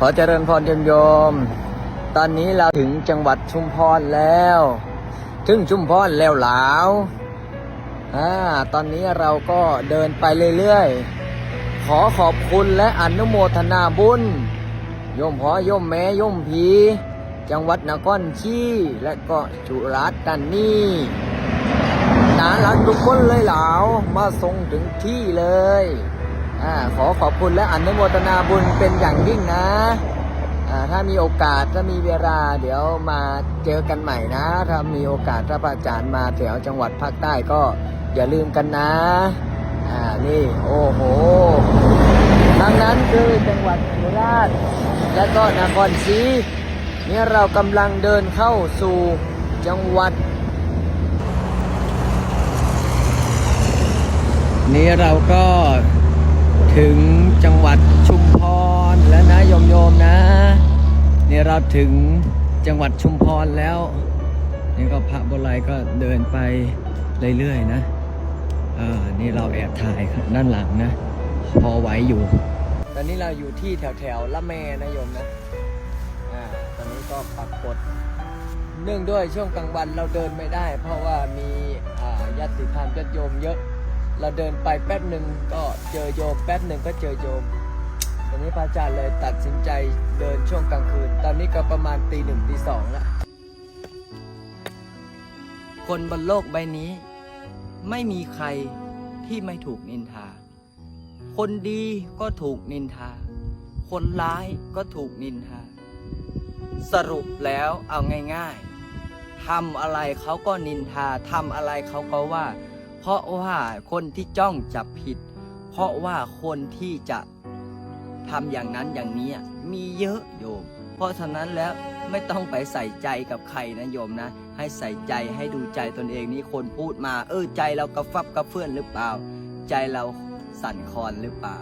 ขอเจริญพรโยมยมตอนนี้เราถึงจังหวัดชุมพรแล้ว ถึงชุมพรแล้วหลาวอ่าตอนนี้เราก็เดินไปเรื่อยๆ ขอขอบคุณและอนุโมทนาบุญโยมพอยมแม่ยมผี จังหวัดนครชีและก็จุราษฎร์กันนี่นารักทุกคนเลยเหลาวมาส่งถึงที่เลย อาขอขอบคุณและอนุโมทนาบุญเป็นอย่างยิ่งนะอ่าถ้ามีโอกาสถ้ามีเวลาเดี๋ยวมาเจอกันใหม่นะ ถ้ามีโอกาสถ้าพระอาจารย์มาแถวจังหวัดภาคใต้ก็อย่าลืมกันนะอ่านี่โอ้โหทั้งนั้นคือจังหวัดสุราษฎร์และก็นครศรีนี่เรากำลังเดินเข้าสู่จังหวัด นี้เราก็ ถึงจังหวัดชุมพรแล้วนะโยมโยมๆนะนี่เราถึงจังหวัดชุมพรแล้วนี่ก็พระบราณก็เดินไปเรื่อยๆนะเออนี่เราแอบถ่ายด้านหลังนะ พอไหวอยู่ ตอนนี้เราอยู่ที่แถวแถวๆละแมนะโยมนะอ่าตอนนี้ก็ปักกดเนื่องด้วยช่วงกลางวันเราเดินไม่ได้ เพราะว่ามีอ่าญาติธรรมญาติโยมเยอะ เราเดินไปแป๊บหนึ่งก็เจอโยมแป๊บหนึ่งก็เจอโยมตอนนี้พระอาจารย์เลยตัดสินใจเดินช่วงกลางคืน ตอนนี้ก็ประมาณตีหนึ่งตีสองล้วคนบนโลกใบนี้ ไม่มีใครที่ไม่ถูกนินทา คนดีก็ถูกนินทา คนร้ายก็ถูกนินทา สรุปแล้วเอาง่าย ๆทำอะไรเขาก็นินทาทำอะไรเขาก็ว่า เพราะว่าคนที่จ้องจับผิด เพราะว่าคนที่จะทำอย่างนั้นอย่างนี้มีเยอะโยม เพราะฉะนั้นแล้วไม่ต้องไปใส่ใจกับใครนะโยมนะ ให้ใส่ใจให้ดูใจตนเองนี่คนพูดมา เออใจเรากระฟับกระเฟื่อนหรือเปล่า ใจเราสั่นคลอนหรือเปล่า